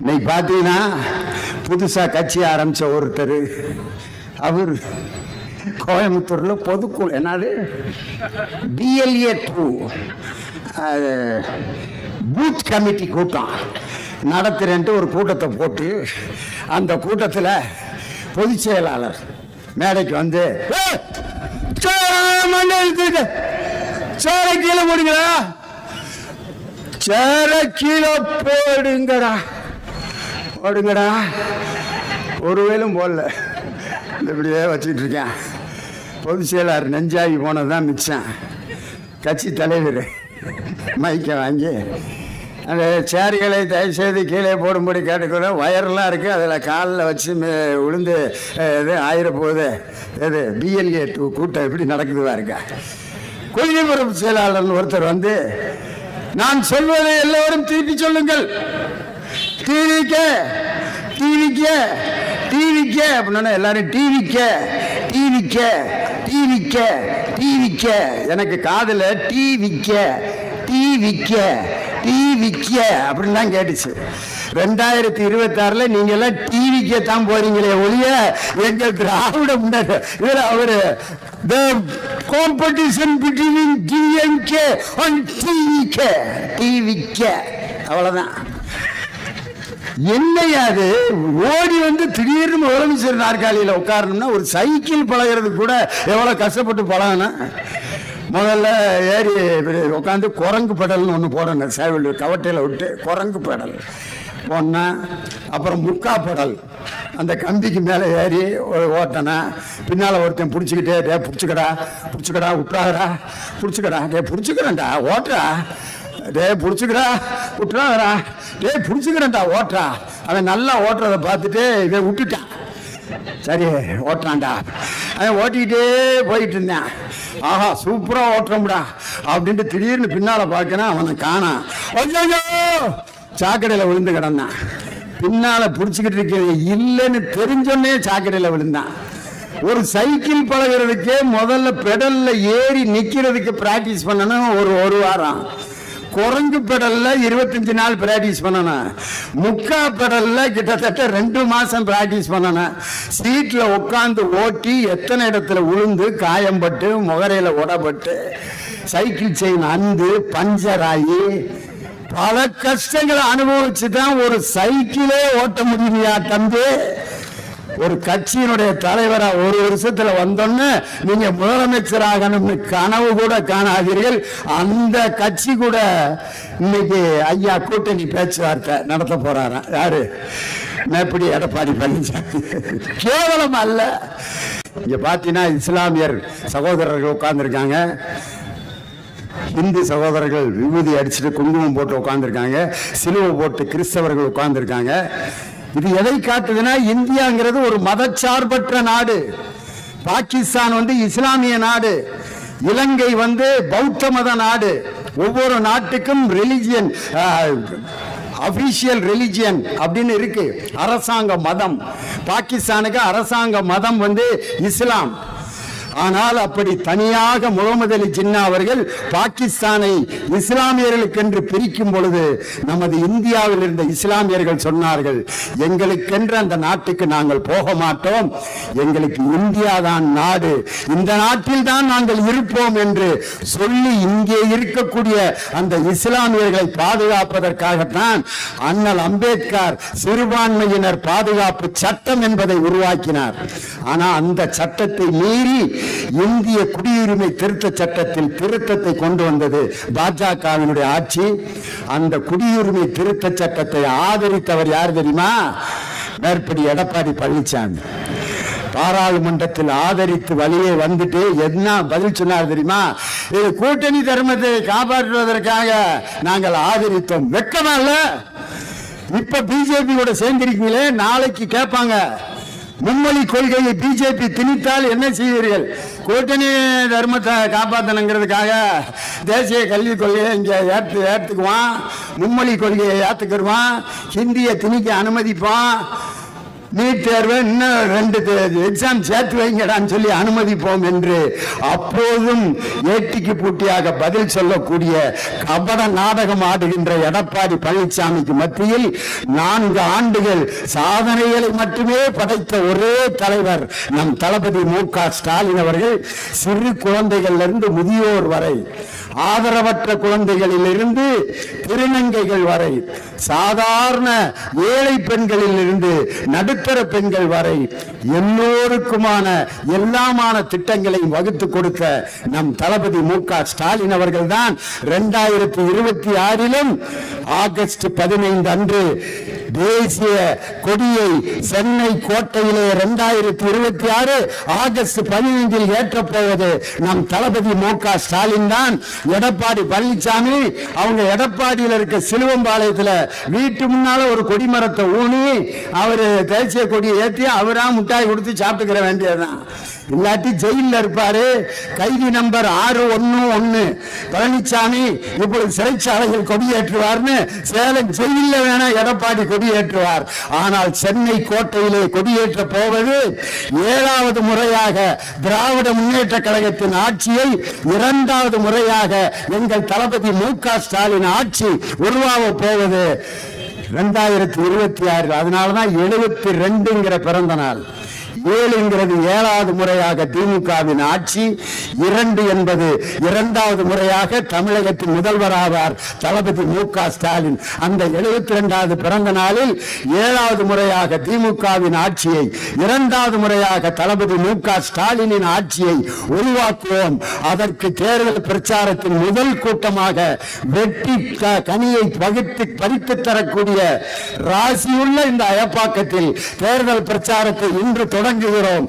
இன்னைக்கு பார்த்தீங்கன்னா புதுசாக கட்சி ஆரம்பித்த ஒருத்தர். அவர் கோயம்புத்தூரில் பொதுக்குழு என்னது? பிஎல்ஏ டூ பூத் கமிட்டி கூட்டம். நடத்துறேன்ட்டு ஒரு கூட்டத்தை போட்டு அந்த கூட்டத்தில் பொதுச் செயலாளர் மேடைக்கு வந்து "ஏய், சேரை கீழே போடுங்களா சேரை கீழே போடுங்கடா. போடுங்கடா. ஒரு வேலும் போடல இப்படியே வச்சுக்கிட்டு இருக்கேன். பொதுச் செயலாளர் நெஞ்சாகி போனது தான் மிச்சம். கட்சி தலைவர் மைக்கை வாங்கி அந்த சேர்களை தயவுசெய்து கீழே போடும்படி கேட்டுக்கிறோம் வயர்லாம் இருக்குது அதில் காலில் வச்சு மே விழுந்து இது ஆயிரப்போகுது இது பிஎல்ஏ டூ கூட்டம் எப்படி நடக்குது பாருங்க. கொள்கை பொறுப்பு செயலாளர் ஒருத்தர் வந்து நான் சொல்வதை எல்லோரும் திருப்பி சொல்லுங்கள். டிவிக்கே டிவிக்கே டிவிக்கே அப்படின்னா எல்லாரும் டிவிக்கே டிவிக்கே டிவிக்கே டிவிக்கே எனக்கு காதில் டிவிக்கே டிவிக்கே டிவிக்க அப்படின்னு தான் கேட்டுச்சு. ரெண்டாயிரத்தி இருபத்தாறுல நீங்க எல்லாம் தான் போறீங்களே ஒழிய எங்க திராவிட முன்னேற்ற இதுல அவரு the competition between DMK and TVK TVK அவ்வளவுதான். என்னையா அது ஓடி வந்து திடீர்னு முதலமைச்சர் நாற்காலியில் உட்காரணும்னா ஒரு சைக்கிள் பழகிறது கூட எவ்வளோ கஷ்டப்பட்டு பழகினா? முதல்ல ஏறி உட்காந்து குரங்கு பெடல்னு ஒன்று போடணும் சேவல் கவட்டையில் விட்டு குரங்கு பெடல் போனால் அப்புறம் முக்கா பெடல். அந்த கம்பிக்கு மேலே ஏறி ஓட்டனா பின்னால் ஒருத்தன் பிடிச்சிக்கிட்டே டே பிடிச்சிக்கடா பிடிச்சிக்கடா விட்றாதடா பிடிச்சிக்கடா டே பிடிச்சிக்கிறேன்டா ஓட்டுறா டேய் பிடிச்சிக்கிறா விட்டுறாதடா டேய் பிடிச்சிக்கிறேன்டா ஓட்டுறா. அவன் நல்லா ஓட்டுறதை பார்த்துட்டு இவன் விட்டுட்டான். சரி ஓட்டுறான்டா. அவன் ஓட்டிக்கிட்டே போயிட்டு இருந்தேன். ஆஹா சூப்பராக ஓட்டுறோம்டா. அப்படின்ட்டு திடீர்னு பின்னால் பார்க்கணும் அவனை காணான். ஐயோ சாக்கடையில் விழுந்து கிடந்தான். பின்னால் பிடிச்சிக்கிட்டு இருக்கிறது இல்லைன்னு தெரிஞ்சோன்னே சாக்கடையில் விழுந்தான். ஒரு சைக்கிள் பழகுறதுக்கே முதல்ல பெடலில் ஏறி நிற்கிறதுக்கு ப்ராக்டிஸ் பண்ணணும் ஒரு ஒரு வாரம். குரங்கு பெடல்ல இருபத்தஞ்சு நாள் பிராக்டிஸ் பண்ணணும் முக்கா பெடல்ல கிட்டத்தட்ட ரெண்டு மாசம் பிராக்டிஸ் பண்ணணும் சீட்ல உட்காந்து ஓட்டி எத்தனை இடத்துல உளுந்து காயம்பட்டு முகரையில உடப்பட்டு சைக்கிள் செயின் அந்து பஞ்சர் ஆகி பல கஷ்டங்களை அனுபவிச்சு தான் ஒரு சைக்கிளே ஓட்ட முடியலையா தம்பி? ஒரு கட்சியினுடைய தலைவரா ஒரு வருஷத்துல வந்தோன்னு நீங்க முதலமைச்சர் ஆகணும்னு கனவு கூட காணாதீர்கள். அந்த கட்சி கூட இன்னைக்கு ஐயா கூட்டணி பேச்சுவார்த்தை நடத்த போறாராம். யாரு? மேப்படி எடப்பாடி பழனிசாமி? கேவலம் அல்ல. இங்க பாத்தீங்கன்னா இஸ்லாமியர் சகோதரர்கள் உட்கார்ந்துருக்காங்க. இந்து சகோதரர்கள் விபூதி அடிச்சுட்டு குங்குமம் போட்டு உட்காந்துருக்காங்க சிலுவை போட்டு கிறிஸ்தவர்கள் உட்கார்ந்துருக்காங்க. இது எதை காட்டுதுன்னா இந்தியாங்கிறது ஒரு மதச்சார்பற்ற நாடு. பாகிஸ்தான் வந்து இஸ்லாமிய நாடு. இலங்கை வந்து பௌத்த மத நாடு. ஒவ்வொரு நாட்டுக்கும் ரிலிஜியன் அபிஷியல் ரிலிஜியன் அப்படின்னு இருக்கு. அரசாங்க மதம். பாகிஸ்தானுக்கு அரசாங்க மதம் வந்து இஸ்லாம். ஆனால் அப்படி தனியாக முகமது அலி ஜின்னா அவர்கள் பாகிஸ்தானை இஸ்லாமியர்களுக்கென்று பிரிக்கும் பொழுது நமது இந்தியாவில் இருந்த இஸ்லாமியர்கள் சொன்னார்கள் எங்களுக்கென்று அந்த நாட்டுக்கு நாங்கள் போக மாட்டோம். எங்களுக்கு இந்தியா தான் நாடு. இந்த நாட்டில் தான் நாங்கள் இருப்போம் என்று சொல்லி இங்கே இருக்கக்கூடிய அந்த இஸ்லாமியர்களை பாதுகாப்பதற்காகத்தான் அண்ணல் அம்பேத்கர் சிறுபான்மையினர் பாதுகாப்பு சட்டம் என்பதை உருவாக்கினார். ஆனால் அந்த சட்டத்தை மீறி இந்திய குடியுரிமை திருத்த சட்டத்தில் திருத்தத்தை கொண்டு வந்தது பாஜகவினுடைய ஆட்சி. அந்த குடியுரிமை திருத்த சட்டத்தை ஆதரித்தவர் யார் தெரியுமா? மேற்படி எடப்பாடி பழனிசாமி பாராளுமன்றத்தில் ஆதரித்து வழியே வந்துட்டு என்ன பதில் சொன்னார் தெரியுமா? இது கூட்டணி தர்மத்தை காப்பாற்றுவதற்காக நாங்கள் ஆதரித்தோம். வெக்கமா இல்ல? இப்ப பிஜேபி கூட சேர்ந்திருக்கீங்களே நாளைக்கு கேட்பாங்க. மும்மொழி கொள்கையை பிஜேபி திணித்தால் என்ன செய்வீர்கள்? கூட்டணி தர்மத்தை காப்பாற்றணுங்கிறதுக்காக தேசிய கல்விக் கொள்கையை இங்கே ஏற்று ஏற்றுக்குவான். மும்மொழி கொள்கையை ஏற்றுக்கிடுவான். ஹிந்தியை திணிக்க அனுமதிப்பான். நீட் தேர்வு இன்னும் ரெண்டு எக்ஸாம் சேர்த்து வைங்கடான்னு சொல்லி அனுமதிப்போம் என்று அப்போதும் ஏட்டிக்கு பூட்டியாக பதில் சொல்லக்கூடிய கபட நாடகம் ஆடுகின்ற எடப்பாடி பழனிசாமிக்கு மத்தியில் நான்கு ஆண்டுகள் சாதனைகளை மட்டுமே படைத்த ஒரே தலைவர் நம் தளபதி மு க ஸ்டாலின் அவர்கள் சிறு குழந்தைகள்ல இருந்து முதியோர் வரை ஆதரவற்ற குழந்தைகளிலிருந்து திருநங்கைகள் வரை சாதாரண ஏழை பெண்களில் இருந்து நடுத்தர பெண்கள் வரை எல்லோருக்குமான எல்லாமான திட்டங்களையும் வகுத்து கொடுத்த நம் தளபதி மு க ஸ்டாலின் அவர்கள் தான் இரண்டாயிரத்தி இருபத்தி ஆறிலும் ஆகஸ்ட் பதினைந்து அன்று தேசிய கொடியை சென்னை கோட்டையிலே இரண்டாயிரத்தி இருபத்தி ஆறு ஆகஸ்ட் பதினைந்தில் ஏற்றப்போவது நம் தளபதி மு க ஸ்டாலின் தான். எடப்பாடி பழனிசாமி அவங்க எடப்பாடியில் இருக்க சிலுவம்பாளையத்தில் வீட்டு முன்னால ஒரு கொடிமரத்தை ஊனி அவர் தேசிய கொடியை ஏற்றி அவரா முட்டாய் கொடுத்து சாப்பிட்டுக்கிற வேண்டியதுதான். இல்லாட்டி ஜெயிலில் இருப்பாரு. கைதி நம்பர் ஆறு ஒன்னு ஒன்னு. பழனிசாமி இப்பொழுது சிறைச்சாலைகள் கொடியேற்றுவார்னு சேலம் ஜெயிலில் வேணா எடப்பாடி கொடியேற்றுவார். ஆனால் சென்னை கோட்டையிலே கொடியேற்ற போவது ஏழாவது முறையாக திராவிட முன்னேற்ற கழகத்தின் ஆட்சியை இரண்டாவது முறையாக எங்கள் தளபதி மு ஸ்டாலின் ஆட்சி உருவாக போவது இரண்டாயிரத்தி இருபத்தி ஆறு அதனாலதான் எழுபத்தி ரெண்டுங்கிற பிறந்த நாள். ஏழுங்கிறது ஏழாவது முறையாக திமுகவின் ஆட்சி இரண்டு என்பது இரண்டாவது முறையாக தமிழகத்தின் முதல்வராவார் தளபதி மு ஸ்டாலின். அந்த எழுபத்தி இரண்டாவது பிறந்த நாளில் ஏழாவது முறையாக திமுகவின் ஆட்சியை இரண்டாவது முறையாக தளபதி மு க ஸ்டாலினின் ஆட்சியை உருவாக்குவோம். அதற்கு தேர்தல் பிரச்சாரத்தின் முதல் கூட்டமாக வெற்றி கனியை பகிர்த்து பறித்து தரக்கூடிய ராசியுள்ள இந்த அயப்பாக்கத்தில் தேர்தல் பிரச்சாரத்தை இன்று தொடங்குகிறோம்